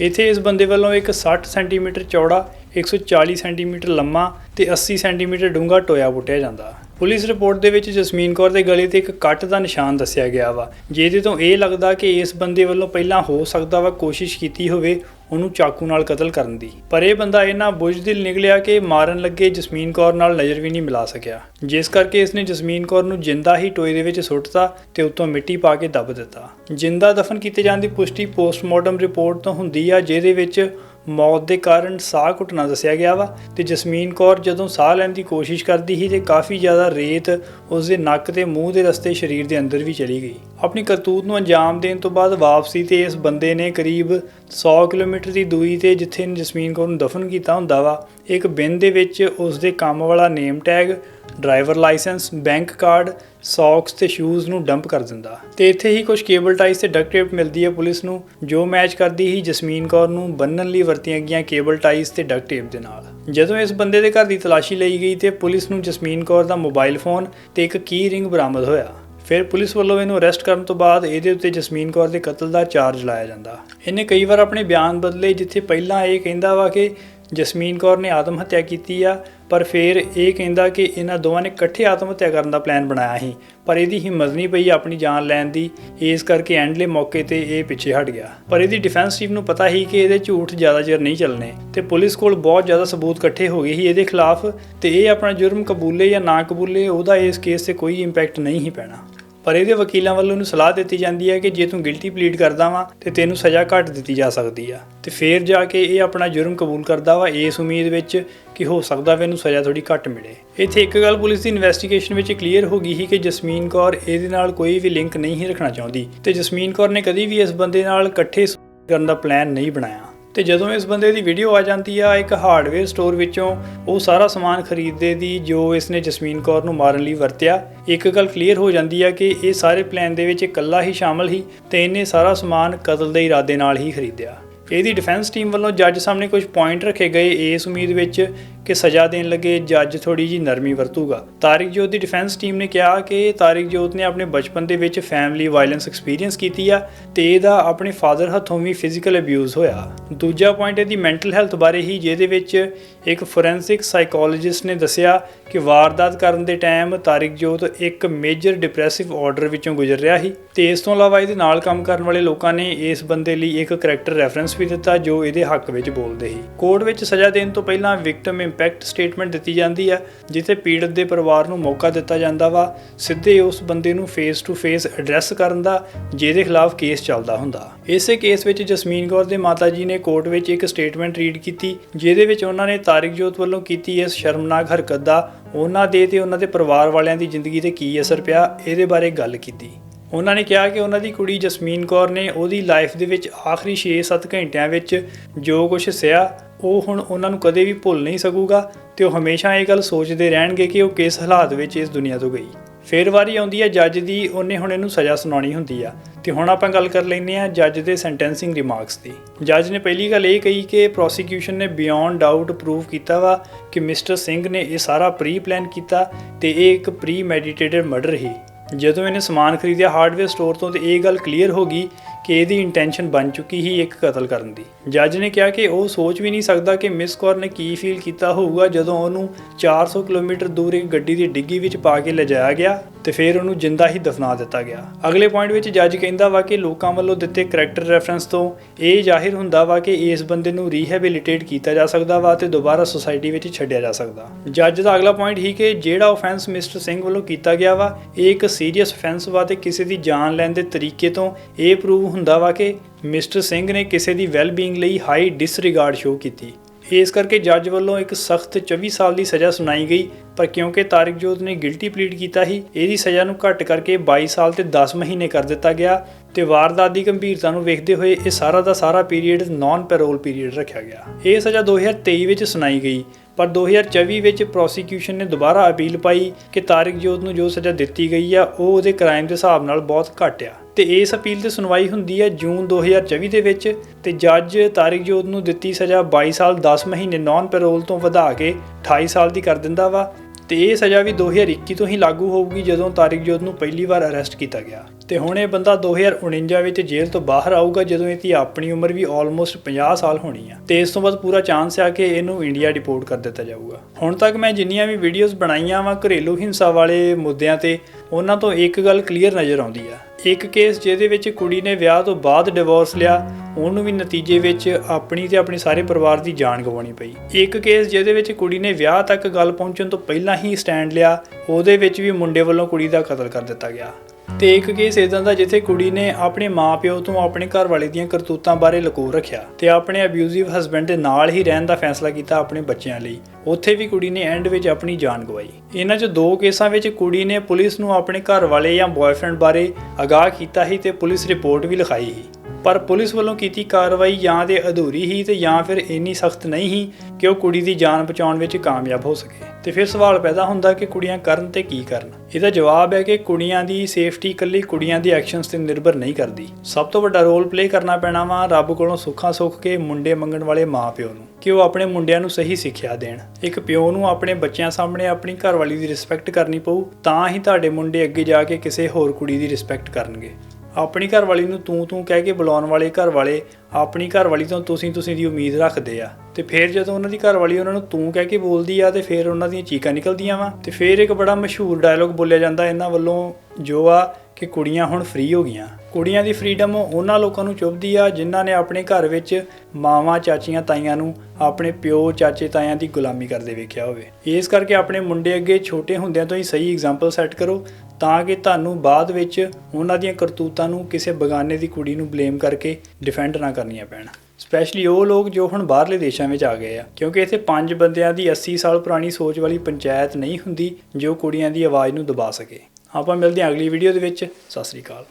ਇੱਥੇ ਇਸ ਬੰਦੇ ਵੱਲੋਂ ਇੱਕ 60 ਸੈਂਟੀਮੀਟਰ ਚੌੜਾ 140 ਸੈਂਟੀਮੀਟਰ ਲੰਮਾ ਤੇ 80 ਸੈਂਟੀਮੀਟਰ ਡੂੰਘਾ ਟੋਇਆ ਪੁੱਟਿਆ ਜਾਂਦਾ। ਪੁਲਿਸ ਰਿਪੋਰਟ ਦੇ ਵਿੱਚ ਜਸਮੀਨ ਕੌਰ ਦੇ ਗਲੇ ਤੇ ਇੱਕ ਕੱਟ ਦਾ ਨਿਸ਼ਾਨ ਦੱਸਿਆ ਗਿਆ ਵਾ। ਜਿਹਦੇ ਤੋਂ ਇਹ ਲੱਗਦਾ ਕਿ ਇਸ ਬੰਦੇ ਵੱਲੋਂ ਪਹਿਲਾਂ ਹੋ ਸਕਦਾ ਵਾ ਕੋਸ਼ਿਸ਼ ਕੀਤੀ ਹੋਵੇ ਉਹਨੂੰ ਚਾਕੂ ਨਾਲ ਕਤਲ ਕਰਨ ਦੀ। ਪਰ ਇਹ ਬੰਦਾ ਇਹਨਾਂ ਬੁਝਦਿਲ ਨਿਕਲਿਆ ਕਿ ਮਾਰਨ ਲੱਗੇ ਜਸਮੀਨ ਕੌਰ ਨਾਲ ਨਜ਼ਰ ਵੀ ਨਹੀਂ ਮਿਲਾ ਸਕਿਆ। ਜਿਸ ਕਰਕੇ ਇਸਨੇ ਜਸਮੀਨ ਕੌਰ ਨੂੰ ਜਿੰਦਾ ਹੀ ਟੋਏ ਦੇ ਵਿੱਚ ਸੁੱਟਤਾ ਤੇ ਉੱਤੋਂ ਮਿੱਟੀ ਪਾ ਕੇ ਦੱਬ ਦਿੱਤਾ। ਜਿੰਦਾ ਦਫਨ ਕੀਤੇ ਜਾਣ ਦੀ ਪੁਸ਼ਟੀ ਪੋਸਟਮਾਰਟਮ ਰਿਪੋਰਟ ਤੋਂ ਹੁੰਦੀ ਆ, ਜਿਹਦੇ ਵਿੱਚ ਮੌਤ ਦੇ ਕਾਰਨ ਸਾਹ ਘੁੱਟਣਾ ਦੱਸਿਆ ਗਿਆ ਵਾ ਤੇ ਜਸਮੀਨ ਕੌਰ ਜਦੋਂ ਸਾਹ ਲੈਣ ਦੀ ਕੋਸ਼ਿਸ਼ ਕਰਦੀ ਸੀ ਤੇ ਕਾਫੀ ਜ਼ਿਆਦਾ ਰੇਤ ਉਸ ਦੇ ਨੱਕ ਤੇ ਮੂੰਹ ਦੇ ਰਸਤੇ ਸਰੀਰ ਦੇ ਅੰਦਰ ਵੀ ਚਲੀ ਗਈ। ਆਪਣੀ ਕਰਤੂਤ ਨੂੰ ਅੰਜਾਮ ਦੇਣ ਤੋਂ ਬਾਅਦ ਵਾਪਸੀ ਤੇ ਇਸ ਬੰਦੇ ਨੇ ਕਰੀਬ 100 ਕਿਲੋਮੀਟਰ ਦੀ ਦੂਰੀ ਤੇ ਜਿੱਥੇ ਜਸਮੀਨ ਕੌਰ ਨੂੰ ਦਫਨ ਕੀਤਾ ਹੁੰਦਾ ਵਾ, ਇੱਕ ਬਿਨ ਦੇ ਵਿੱਚ ਉਸ ਦੇ ਕੰਮ ਵਾਲਾ name tag driver licence bank card socks ਤੇ ਸ਼ੂਜ਼ ਨੂੰ ਡੰਪ ਕਰ ਦਿੰਦਾ। ਤੇ ਇੱਥੇ ਹੀ ਕੁਝ ਕੇਬਲ ਟਾਈਜ਼ ਤੇ ਡਕਟ ਟੇਪ ਮਿਲਦੀ ਹੈ ਪੁਲਿਸ ਨੂੰ, ਜੋ ਮੈਚ ਕਰਦੀ ਹੀ ਜਸਮੀਨ ਕੌਰ ਨੂੰ ਬੰਨਣ ਲਈ ਵਰਤੀਆਂ ਗਈਆਂ ਕੇਬਲ ਟਾਈਜ਼ ਤੇ ਡਕਟ ਟੇਪ ਦੇ ਨਾਲ। ਜਦੋਂ ਇਸ ਬੰਦੇ ਦੇ ਘਰ ਦੀ ਤਲਾਸ਼ੀ ਲਈ ਗਈ ਤੇ ਪੁਲਿਸ ਨੂੰ ਜਸਮੀਨ ਕੌਰ ਦਾ ਮੋਬਾਈਲ ਫੋਨ ਤੇ ਇੱਕ ਕੀ ਰਿੰਗ ਬਰਾਮਦ ਹੋਇਆ। ਫਿਰ ਪੁਲਿਸ ਵੱਲੋਂ ਇਹਨੂੰ ਅਰੈਸਟ ਕਰਨ ਤੋਂ ਬਾਅਦ ਇਹਦੇ ਉੱਤੇ ਜਸਮੀਨ ਕੌਰ ਦੇ ਕਤਲ ਦਾ ਚਾਰਜ ਲਾਇਆ ਜਾਂਦਾ। ਇਹਨੇ ਕਈ ਵਾਰ ਆਪਣੇ ਬਿਆਨ ਬਦਲੇ ਜਿੱਥੇ ਪਹਿਲਾਂ ਇਹ ਕਹਿੰਦਾ ਵਾ ਕਿ ਜਸਮੀਨ ਕੌਰ ਨੇ ਆਤਮ ਹੱਤਿਆ ਕੀਤੀ ਆ ਪਰ ਫਿਰ ਇਹ ਕਹਿੰਦਾ ਕਿ ਇਹਨਾਂ ਦੋਵਾਂ ਨੇ ਇਕੱਠੇ ਆਤਮ ਹੱਤਿਆ ਕਰਨ ਦਾ ਪਲਾਨ ਬਣਾਇਆ ਸੀ, ਪਰ ਇਹਦੀ ਹਿੰਮਤ ਨਹੀਂ ਪਈ ਆਪਣੀ ਜਾਨ ਲੈਣ ਦੀ, ਇਸ ਕਰਕੇ ਐਂਡਲੇ ਮੌਕੇ ਤੇ ਇਹ ਪਿੱਛੇ ਹਟ ਗਿਆ। ਪਰ ਇਹਦੀ ਡਿਫੈਂਸ ਟੀਮ ਨੂੰ ਪਤਾ ਸੀ ਕਿ ਇਹਦੇ ਝੂਠ ਜ਼ਿਆਦਾ ਚਿਰ ਨਹੀਂ ਚੱਲਣੇ ਤੇ ਪੁਲਿਸ ਕੋਲ ਬਹੁਤ ਜ਼ਿਆਦਾ ਸਬੂਤ ਇਕੱਠੇ ਹੋ ਗਏ ਸੀ ਇਹਦੇ ਖਿਲਾਫ ਤੇ ਇਹ ਆਪਣਾ ਜੁਰਮ ਕਬੂਲੇ ਜਾਂ ਨਾ ਕਬੂਲੇ ਉਹਦਾ ਇਸ ਕੇਸ ਤੇ ਕੋਈ ਇੰਪੈਕਟ ਨਹੀਂ ਹੀ ਪੈਣਾ। ਪਰ ਇਹਦੇ ਵਕੀਲਾਂ ਵੱਲੋਂ ਇਹਨੂੰ ਸਲਾਹ ਦਿੱਤੀ ਜਾਂਦੀ ਹੈ ਕਿ ਜੇ ਤੂੰ ਗਿਲਟੀ ਪਲੀਡ ਕਰਦਾ ਵਾ, ਤੇ ਤੈਨੂੰ ਸਜ਼ਾ ਘੱਟ ਦਿੱਤੀ ਜਾ ਸਕਦੀ ਆ। ਤੇ ਫੇਰ ਜਾ ਕੇ ਇਹ ਆਪਣਾ ਜੁਰਮ ਕਬੂਲ ਕਰਦਾ ਵਾ ਇਸ ਉਮੀਦ ਵਿੱਚ ਕਿ ਹੋ ਸਕਦਾ ਵੇ ਇਹਨੂੰ ਸਜ਼ਾ ਥੋੜੀ ਘੱਟ ਮਿਲੇ। ਇੱਥੇ ਇੱਕ ਗੱਲ ਪੁਲਿਸ ਦੀ ਇਨਵੈਸਟੀਗੇਸ਼ਨ ਵਿੱਚ ਕਲੀਅਰ ਹੋ ਗਈ ਸੀ ਕਿ ਜਸਮੀਨ ਕੌਰ ਇਹਦੇ ਨਾਲ ਕੋਈ ਵੀ ਲਿੰਕ ਨਹੀਂ ਰੱਖਣਾ ਚਾਹੁੰਦੀ। ਤੇ ਜਸਮੀਨ ਕੌਰ ਨੇ ਕਦੀ ਵੀ ਇਸ ਬੰਦੇ ਨਾਲ ਇਕੱਠੇ ਕਰਨ ਦਾ ਪਲਾਨ ਨਹੀਂ ਬਣਾਇਆ। ਤੇ ਜਦੋਂ ਇਸ ਬੰਦੇ ਦੀ ਵੀਡੀਓ ਆ ਜਾਂਦੀ ਆ ਇੱਕ ਹਾਰਡਵੇਅਰ ਸਟੋਰ ਵਿੱਚੋਂ, ਉਹ ਸਾਰਾ ਸਮਾਨ ਖਰੀਦਦੇ ਦੀ ਜੋ ਇਸ ਨੇ ਜਸਮੀਨ ਕੌਰ ਨੂੰ ਮਾਰਨ ਲਈ ਵਰਤਿਆ, ਇੱਕ ਗੱਲ ਕਲੀਅਰ ਹੋ ਜਾਂਦੀ ਆ ਕਿ ਇਹ ਸਾਰੇ ਪਲਾਨ ਦੇ ਵਿੱਚ ਇਕੱਲਾ ਹੀ ਸ਼ਾਮਲ ਸੀ ਤੇ ਇਹਨੇ ਸਾਰਾ ਸਮਾਨ ਕਤਲ ਦੇ ਇਰਾਦੇ ਨਾਲ ਹੀ ਖਰੀਦਿਆ। ਇਹਦੀ ਡਿਫੈਂਸ ਟੀਮ ਵੱਲੋਂ ਜੱਜ ਸਾਹਮਣੇ ਕੁਝ ਪੁਆਇੰਟ ਰੱਖੇ ਗਏ ਇਸ ਉਮੀਦ ਵਿੱਚ ਕਿ ਸਜ਼ਾ ਦੇਣ ਲੱਗੇ, ਜੱਜ ਥੋੜੀ ਜੀ ਨਰਮੀ ਵਰਤੂਗਾ। ਤਾਰਿਕ ਜੋਤ ਦੀ ਡਿਫੈਂਸ ਟੀਮ ਨੇ ਕਿਹਾ ਕਿ ਤਾਰਿਕ ਜੋਤ ਨੇ ਆਪਣੇ ਬਚਪਨ ਦੇ ਵਿੱਚ ਫੈਮਿਲੀ ਵਾਇਲੈਂਸ ਐਕਸਪੀਰੀਅੰਸ ਕੀਤੀ ਆ ਤੇ ਇਹਦਾ ਆਪਣੇ ਫਾਦਰ ਹੱਥੋਂ ਵੀ ਫਿਜ਼ੀਕਲ ਅਬਿਊਜ਼ ਹੋਇਆ। ਦੂਜਾ ਪੁਆਇੰਟ ਇਹਦੀ ਮੈਂਟਲ ਹੈਲਥ ਬਾਰੇ ਹੀ, ਜਿਹਦੇ ਵਿੱਚ ਇੱਕ ਫੋਰੈਂਸਿਕ ਸਾਈਕੋਲੋਜਿਸਟ ਨੇ ਦੱਸਿਆ ਕਿ ਵਾਰਦਾਤ ਕਰਨ ਦੇ ਟਾਈਮ ਤਾਰਿਕ ਜੋਤ ਇੱਕ ਮੇਜਰ ਡਿਪਰੈਸਿਵ ਆਰਡਰ ਵਿੱਚੋਂ ਗੁਜ਼ਰ ਰਿਹਾ ਸੀ ਤੇ ਇਸ ਤੋਂ ਇਲਾਵਾ ਇਹਦੇ ਨਾਲ ਕੰਮ ਕਰਨ ਵਾਲੇ ਲੋਕਾਂ ਨੇ ਇਸ ਬੰਦੇ ਲਈ ਇੱਕ ਕਰੈਕਟਰ ਰੈਫਰੈਂਸ ਵੀ ਦਿੱਤਾ, ਜੋ ਇਹਦੇ ਹੱਕ ਵਿੱਚ ਬੋਲਦੇ ਸੀ। ਕੋਰਟ ਵਿੱਚ ਸਜ਼ਾ ਦੇਣ ਤੋਂ ਪਹਿਲਾਂ ਵਿਕਟਮ ਇੰਪੈਕਟ ਸਟੇਟਮੈਂਟ ਦਿੱਤੀ ਜਾਂਦੀ ਹੈ ਜਿੱਥੇ ਪੀੜਤ ਦੇ ਪਰਿਵਾਰ ਨੂੰ ਮੌਕਾ ਦਿੱਤਾ ਜਾਂਦਾ ਵਾ, ਸਿੱਧੇ ਉਸ ਬੰਦੇ ਨੂੰ ਫੇਸ ਟੂ ਫੇਸ ਐਡਰੈਸ ਕਰਨ ਦਾ, ਜਿਹਦੇ ਖਿਲਾਫ ਕੇਸ ਚੱਲਦਾ ਹੁੰਦਾ। ਇਸੇ ਕੇਸ ਵਿੱਚ ਜਸਮੀਨ ਕੌਰ ਦੇ ਮਾਤਾ ਜੀ ਨੇ ਕੋਰਟ ਵਿੱਚ ਇੱਕ ਸਟੇਟਮੈਂਟ ਰੀਡ ਕੀਤੀ, ਜਿਹਦੇ ਵਿੱਚ ਉਹਨਾਂ ਨੇ ਤਾਰਿਕ ਜੋਤ ਵੱਲੋਂ ਕੀਤੀ ਇਸ ਸ਼ਰਮਨਾਕ ਹਰਕਤ ਦਾ, ਉਹਨਾਂ ਦੇ ਤੇ ਉਹਨਾਂ ਦੇ ਪਰਿਵਾਰ ਵਾਲਿਆਂ ਦੀ ਜ਼ਿੰਦਗੀ ਤੇ ਕੀ ਅਸਰ ਪਿਆ, ਇਹਦੇ ਬਾਰੇ ਗੱਲ ਕੀਤੀ। ਉਹਨਾਂ ਨੇ ਕਿਹਾ ਕਿ ਉਹਨਾਂ ਦੀ ਕੁੜੀ ਜਸਮੀਨ ਕੌਰ ਨੇ ਉਹਦੀ ਲਾਈਫ ਦੇ ਵਿੱਚ ਆਖਰੀ 6-7 ਘੰਟਿਆਂ ਵਿੱਚ ਜੋ ਕੁਝ ਸਿਆ ਉਹ ਹੁਣ ਉਹਨਾਂ ਨੂੰ ਕਦੇ ਵੀ ਭੁੱਲ ਨਹੀਂ ਸਕੂਗਾ ਤੇ ਉਹ ਹਮੇਸ਼ਾ ਇਹ ਗੱਲ ਸੋਚਦੇ ਰਹਿਣਗੇ ਕਿ ਉਹ ਕਿਸ ਹਾਲਾਤ ਵਿੱਚ ਇਸ ਦੁਨੀਆ ਤੋਂ ਗਈ। ਫੇਰ ਵਾਰੀ ਆਉਂਦੀ ਹੈ ਜੱਜ ਦੀ, ਉਹਨੇ ਹੁਣ ਇਹਨੂੰ ਸਜ਼ਾ ਸੁਣਾਉਣੀ ਹੁੰਦੀ ਆ। ਤੇ ਹੁਣ ਆਪਾਂ ਗੱਲ ਕਰ ਲੈਂਦੇ ਆ ਜੱਜ ਦੇ ਸੈਂਟੈਂਸਿੰਗ ਰਿਮਾਰਕਸ ਦੀ। ਜੱਜ ਨੇ ਪਹਿਲੀ ਗੱਲ ਇਹ ਕਹੀ ਕਿ ਪ੍ਰੋਸੀਕਿਊਸ਼ਨ ਨੇ ਬਿਯੋਂਡ ਡਾਊਟ ਪ੍ਰੂਵ ਕੀਤਾ ਵਾ ਕਿ ਮਿਸਟਰ ਸਿੰਘ ਨੇ ਇਹ ਸਾਰਾ ਪ੍ਰੀ ਪਲਾਨ ਕੀਤਾ ਤੇ ਇਹ ਇੱਕ ਪ੍ਰੀ ਮੈਡੀਟੇਟਡ ਮਰਡਰ ਹੀ ਜਦੋਂ ਇਹਨੇ ਸਮਾਨ ਖਰੀਦਿਆ ਹਾਰਡਵੇਅਰ ਸਟੋਰ ਤੋਂ ਤੇ ਇਹ ਗੱਲ ਕਲੀਅਰ ਹੋ ਗਈ ਕਿ ਇਹਦੀ ਇੰਟੈਂਸ਼ਨ ਬਣ ਚੁੱਕੀ ਸੀ ਇੱਕ ਕਤਲ ਕਰਨ ਦੀ। ਜੱਜ ਨੇ ਕਿਹਾ ਕਿ ਉਹ ਸੋਚ ਵੀ ਨਹੀਂ ਸਕਦਾ ਕਿ ਮਿਸ ਕੌਰ ਨੇ ਕੀ ਫੀਲ ਕੀਤਾ ਹੋਊਗਾ ਜਦੋਂ ਉਹਨੂੰ 400 ਕਿਲੋਮੀਟਰ ਦੂਰ ਇੱਕ ਗੱਡੀ ਦੀ ਡਿੱਗੀ ਵਿੱਚ ਪਾ ਕੇ ਲਿਜਾਇਆ ਗਿਆ। ਤੇ ਫਿਰ ਉਹਨੂੰ ਜਿੰਦਾ ਹੀ ਦਫਨਾ ਦਿੱਤਾ ਗਿਆ। ਅਗਲੇ ਪੁਆਇੰਟ ਵਿੱਚ ਜੱਜ ਕਹਿੰਦਾ ਵਾ ਕਿ ਲੋਕਾਂ ਵੱਲੋਂ ਦਿੱਤੇ ਕਰੈਕਟਰ ਰੈਫਰੈਂਸ ਤੋਂ ਇਹ ਜ਼ਾਹਿਰ ਹੁੰਦਾ ਵਾ ਕਿ ਇਸ ਬੰਦੇ ਨੂੰ ਰੀਹੈਬਿਲਿਟੇਟ ਕੀਤਾ ਜਾ ਸਕਦਾ ਵਾ ਤੇ ਦੁਬਾਰਾ ਸੁਸਾਇਟੀ ਵਿੱਚ ਛੱਡਿਆ ਜਾ ਸਕਦਾ। ਜੱਜ ਦਾ ਅਗਲਾ ਪੁਆਇੰਟ ਹੀ ਕਿ ਜਿਹੜਾ ਆਫੈਂਸ ਮਿਸਟਰ ਸਿੰਘ ਵੱਲੋਂ ਕੀਤਾ ਗਿਆ ਵਾ, ਇਹ ਇੱਕ ਸੀਰੀਅਸ ਆਫੈਂਸ ਵਾ ਤੇ ਕਿਸੇ ਦੀ ਜਾਨ ਲੈਣ ਦੇ ਤਰੀਕੇ ਤੋਂ ਇਹ ਪ੍ਰੂਵ ਹੁੰਦਾ ਵਾ ਕਿ ਮਿਸਟਰ ਸਿੰਘ ਨੇ ਕਿਸੇ ਦੀ ਵੈਲ-ਬੀਇੰਗ ਲਈ ਹਾਈ ਡਿਸਰੀਗਾਰਡ ਸ਼ੋਅ ਕੀਤੀ। ਇਸ ਕਰਕੇ ਜੱਜ ਵੱਲੋਂ ਇੱਕ ਸਖਤ 24 ਸਾਲ ਦੀ ਸਜ਼ਾ ਸੁਣਾਈ ਗਈ, ਪਰ ਕਿਉਂਕਿ ਤਾਰਿਕ ਤਾਰਿਕਜੋਤ ਨੇ ਗਿਲਟੀ ਪਲੀਟ ਕੀਤਾ ਸੀ, ਇਹਦੀ ਸਜ਼ਾ ਨੂੰ ਘੱਟ ਕਰਕੇ 22 ਸਾਲ ਤੇ 10 ਮਹੀਨੇ ਕਰ ਦਿੱਤਾ ਗਿਆ ਤੇ ਵਾਰਦਾਤ ਦੀ ਗੰਭੀਰਤਾ ਨੂੰ ਵੇਖਦੇ ਹੋਏ ਇਹ ਸਾਰਾ ਦਾ ਸਾਰਾ ਪੀਰੀਅਡ ਨਾਨ ਪੈਰੋਲ ਪੀਰੀਅਡ ਰੱਖਿਆ ਗਿਆ। ਇਹ ਸਜ਼ਾ 2023 ਵਿੱਚ ਸੁਣਾਈ ਗਈ ਪਰ 2024 ਵਿੱਚ ਪ੍ਰੋਸੀਕਿਊਸ਼ਨ ਨੇ ਦੁਬਾਰਾ ਅਪੀਲ ਪਾਈ ਕਿ ਤਾਰਿਕਜੋਤ ਨੂੰ ਜੋ ਸਜ਼ਾ ਦਿੱਤੀ ਗਈ ਆ, ਉਹ ਉਹਦੇ ਕ੍ਰਾਈਮ ਦੇ ਹਿਸਾਬ ਨਾਲ ਬਹੁਤ ਘੱਟ ਆ। ਤੇ ਇਸ ਅਪੀਲ ਤੇ ਸੁਣਵਾਈ ਹੁੰਦੀ ਹੈ ਜੂਨ 2024 ਦੇ ਵਿੱਚ ਤੇ ਜੱਜ ਤਾਰਿਕ ਜੋਤ ਨੂੰ ਦਿੱਤੀ ਸਜ਼ਾ 22 ਸਾਲ 10 ਮਹੀਨੇ ਨਾਨ ਪੈਰੋਲ ਤੋਂ ਵਧਾ ਕੇ 28 ਸਾਲ ਦੀ ਕਰ ਦਿੰਦਾ ਵਾ। ਤੇ ਇਹ ਸਜ਼ਾ ਵੀ 2021 ਤੋਂ ਹੀ ਲਾਗੂ ਹੋਊਗੀ ਜਦੋਂ ਤਾਰਿਕ ਤਾਰਿਕਜੋਤ ਨੂੰ ਪਹਿਲੀ ਵਾਰ ਅਰੈਸਟ ਕੀਤਾ ਗਿਆ। ਤੇ ਹੁਣ ਇਹ ਬੰਦਾ 2049 ਵਿੱਚ ਜੇਲ੍ਹ ਤੋਂ ਬਾਹਰ ਆਊਗਾ ਜਦੋਂ ਇਹਦੀ ਆਪਣੀ ਉਮਰ ਵੀ ਆਲਮੋਸਟ 50 ਸਾਲ ਹੋਣੀ ਆ। ਤੇ ਇਸ ਤੋਂ ਬਾਅਦ ਪੂਰਾ ਚਾਂਸ ਆ ਕਿ ਇਹਨੂੰ ਇੰਡੀਆ ਡਿਪੋਰਟ ਕਰ ਦਿੱਤਾ ਜਾਊਗਾ। ਹੁਣ ਤੱਕ ਮੈਂ ਜਿੰਨੀਆਂ ਵੀ ਵੀਡੀਓਜ਼ ਬਣਾਈਆਂ ਵਾ ਘਰੇਲੂ ਹਿੰਸਾ ਵਾਲੇ ਮੁੱਦਿਆਂ ਤੇ, ਉਹਨਾਂ ਤੋਂ ਇੱਕ ਗੱਲ ਕਲੀਅਰ ਨਜ਼ਰ ਆਉਂਦੀ ਆ। ਇੱਕ ਕੇਸ ਜਿਹਦੇ ਵਿੱਚ ਕੁੜੀ ਨੇ ਵਿਆਹ ਤੋਂ ਬਾਅਦ ਡਿਵੋਰਸ ਲਿਆ, ਉਹਨੂੰ ਵੀ ਨਤੀਜੇ ਵਿੱਚ ਆਪਣੀ ਤੇ ਆਪਣੇ ਸਾਰੇ ਪਰਿਵਾਰ ਦੀ ਜਾਨ ਗਵਾਉਣੀ ਪਈ। ਇੱਕ ਕੇਸ ਜਿਹਦੇ ਵਿੱਚ ਕੁੜੀ ਨੇ ਵਿਆਹ ਤੱਕ ਗੱਲ ਪਹੁੰਚਣ ਤੋਂ ਪਹਿਲਾਂ ਹੀ ਸਟੈਂਡ ਲਿਆ, ਉਹਦੇ ਵਿੱਚ ਵੀ ਮੁੰਡੇ ਵੱਲੋਂ ਕੁੜੀ ਦਾ ਕਤਲ ਕਰ ਦਿੱਤਾ ਗਿਆ। ਤੇ ਇੱਕ ਕੇਸ ਇਦਾਂ ਦਾ ਜਿੱਥੇ ਕੁੜੀ ਨੇ ਆਪਣੇ ਮਾਪਿਓ ਤੋਂ ਆਪਣੇ ਘਰ ਵਾਲੇ ਦੀਆਂ ਕਰਤੂਤਾਂ ਬਾਰੇ ਲਕੋ ਰੱਖਿਆ ਤੇ ਆਪਣੇ ਅਬਿਊਜ਼ਿਵ ਹਸਬੰਡ ਦੇ ਨਾਲ ਹੀ ਰਹਿਣ ਦਾ ਫੈਸਲਾ ਕੀਤਾ ਆਪਣੇ ਬੱਚਿਆਂ ਲਈ। ਉੱਥੇ ਵੀ ਕੁੜੀ ਨੇ ਐਂਡ ਵਿੱਚ ਆਪਣੀ ਜਾਨ ਗਵਾਈ। ਇਹਨਾਂ 'ਚ ਦੋ ਕੇਸਾਂ ਵਿੱਚ ਕੁੜੀ ਨੇ ਪੁਲਿਸ ਨੂੰ ਆਪਣੇ ਘਰ ਵਾਲੇ ਜਾਂ ਬॉयਫ੍ਰੈਂਡ ਬਾਰੇ ਅਗਾਹ ਕੀਤਾ ਸੀ ਤੇ ਪੁਲਿਸ ਰਿਪੋਰਟ ਵੀ ਲਿਖਾਈ ਸੀ। ਪਰ ਪੁਲਿਸ ਵੱਲੋਂ ਕੀਤੀ ਕਾਰਵਾਈ ਜਾਂ ਤੇ ਅਧੂਰੀ ਹੀ ਤੇ ਜਾਂ ਫਿਰ ਇੰਨੀ ਸਖਤ ਨਹੀਂ ਹੀ ਕਿ ਉਹ ਕੁੜੀ ਦੀ ਜਾਨ ਬਚਾਉਣ ਵਿੱਚ ਕਾਮਯਾਬ ਹੋ ਸਕੇ। ਤੇ ਫਿਰ ਸਵਾਲ ਪੈਦਾ ਹੁੰਦਾ ਕਿ ਕੁੜੀਆਂ ਕਰਨ ਤੇ ਕੀ ਕਰਨ? ਇਹਦਾ ਜਵਾਬ ਹੈ ਕਿ ਕੁੜੀਆਂ ਦੀ ਸੇਫਟੀ ਇਕੱਲੀ ਕੁੜੀਆਂ ਦੀ ਐਕਸ਼ਨਸ ਤੇ ਨਿਰਭਰ ਨਹੀਂ ਕਰਦੀ। ਸਭ ਤੋਂ ਵੱਡਾ ਰੋਲ ਪਲੇ ਕਰਨਾ ਪੈਣਾ ਵਾ ਰੱਬ ਕੋਲੋਂ ਸੁੱਖਾਂ ਸੁੱਖ ਕੇ ਮੁੰਡੇ ਮੰਗਣ ਵਾਲੇ ਮਾਪਿਓ ਨੂੰ, ਕਿ ਉਹ ਆਪਣੇ ਮੁੰਡਿਆਂ ਨੂੰ ਸਹੀ ਸਿੱਖਿਆ ਦੇਣ। ਇੱਕ ਪਿਓ ਨੂੰ ਆਪਣੇ ਬੱਚਿਆਂ ਸਾਹਮਣੇ ਆਪਣੀ ਘਰਵਾਲੀ ਦੀ ਰਿਸਪੈਕਟ ਕਰਨੀ ਪਊ, ਤਾਂ ਹੀ ਤੁਹਾਡੇ ਮੁੰਡੇ ਅੱਗੇ ਜਾ ਕੇ ਕਿਸੇ ਹੋਰ ਕੁੜੀ ਦੀ ਰਿਸਪੈਕਟ ਕਰਨਗੇ। ਆਪਣੀ ਘਰਵਾਲੀ ਨੂੰ ਤੂੰ ਤੂੰ ਕਹਿ ਕੇ ਬੁਲਾਉਣ ਵਾਲੇ ਘਰ ਵਾਲੇ, ਆਪਣੀ ਘਰਵਾਲੀ ਤੋਂ ਤੁਸੀਂ ਤੁਸੀਂ ਦੀ ਉਮੀਦ ਰੱਖਦੇ ਆ। ਤੇ ਫਿਰ ਜਦੋਂ ਉਹਨਾਂ ਦੀ ਘਰਵਾਲੀ ਉਹਨਾਂ ਨੂੰ ਤੂੰ ਕਹਿ ਕੇ ਬੋਲਦੀ ਆ, ਤੇ ਫਿਰ ਉਹਨਾਂ ਦੀਆਂ ਚੀਕਾਂ ਨਿਕਲਦੀਆਂ ਵਾ। ਤੇ ਫਿਰ ਇੱਕ ਬੜਾ ਮਸ਼ਹੂਰ ਡਾਇਲੋਗ ਬੋਲਿਆ ਜਾਂਦਾ ਇਹਨਾਂ ਵੱਲੋਂ, ਜੋ ਆ ਕਿ ਕੁੜੀਆਂ ਹੁਣ ਫ੍ਰੀ ਹੋ ਗਈਆਂ। ਕੁੜੀਆਂ ਦੀ ਫ੍ਰੀडम ਉਹਨਾਂ ਲੋਕਾਂ ਨੂੰ ਚੁੱਭਦੀ ਆ, ਜਿਨ੍ਹਾਂ ਨੇ ਆਪਣੇ ਘਰ ਵਿੱਚ ਮਾਵਾਂ, ਚਾਚੀਆਂ, ਤਾਈਆਂ ਨੂੰ ਆਪਣੇ ਪਿਓ, ਚਾਚੇ, ਤਾਇਆਂ ਦੀ ਗੁਲਾਮੀ ਕਰਦੇ ਵੇਖਿਆ ਹੋਵੇ। ਇਸ ਕਰਕੇ ਆਪਣੇ ਮੁੰਡੇ ਅੱਗੇ ਛੋਟੇ ਹੁੰਦਿਆਂ ਤੋਂ ਹੀ ਸਹੀ ਐਗਜ਼ਾਮਪਲ ਸੈੱਟ ਕਰੋ। ਤਾਂ ਕਿ ਤੁਹਾਨੂੰ ਬਾਅਦ ਵਿੱਚ ਉਹਨਾਂ ਦੀਆਂ ਕਰਤੂਤਾਂ ਨੂੰ ਕਿਸੇ ਬਗਾਨੇ ਦੀ ਕੁੜੀ ਨੂੰ ਬਲੇਮ ਕਰਕੇ ਡਿਫੈਂਡ ਨਾ ਕਰਨੀਆਂ ਪੈਣ। ਸਪੈਸ਼ਲੀ ਉਹ ਲੋਕ ਜੋ ਹੁਣ ਬਾਹਰਲੇ ਦੇਸ਼ਾਂ ਵਿੱਚ ਆ ਗਏ ਆ, ਕਿਉਂਕਿ ਇੱਥੇ ਪੰਜ ਬੰਦਿਆਂ ਦੀ 80 ਸਾਲ ਪੁਰਾਣੀ ਸੋਚ ਵਾਲੀ ਪੰਚਾਇਤ ਨਹੀਂ ਹੁੰਦੀ ਜੋ ਕੁੜੀਆਂ ਦੀ ਆਵਾਜ਼ ਨੂੰ ਦਬਾ ਸਕੇ। ਆਪਾਂ ਮਿਲਦੇ ਹਾਂ ਅਗਲੀ ਵੀਡੀਓ ਦੇ ਵਿੱਚ। ਸਤਿ ਸ੍ਰੀ ਅਕਾਲ।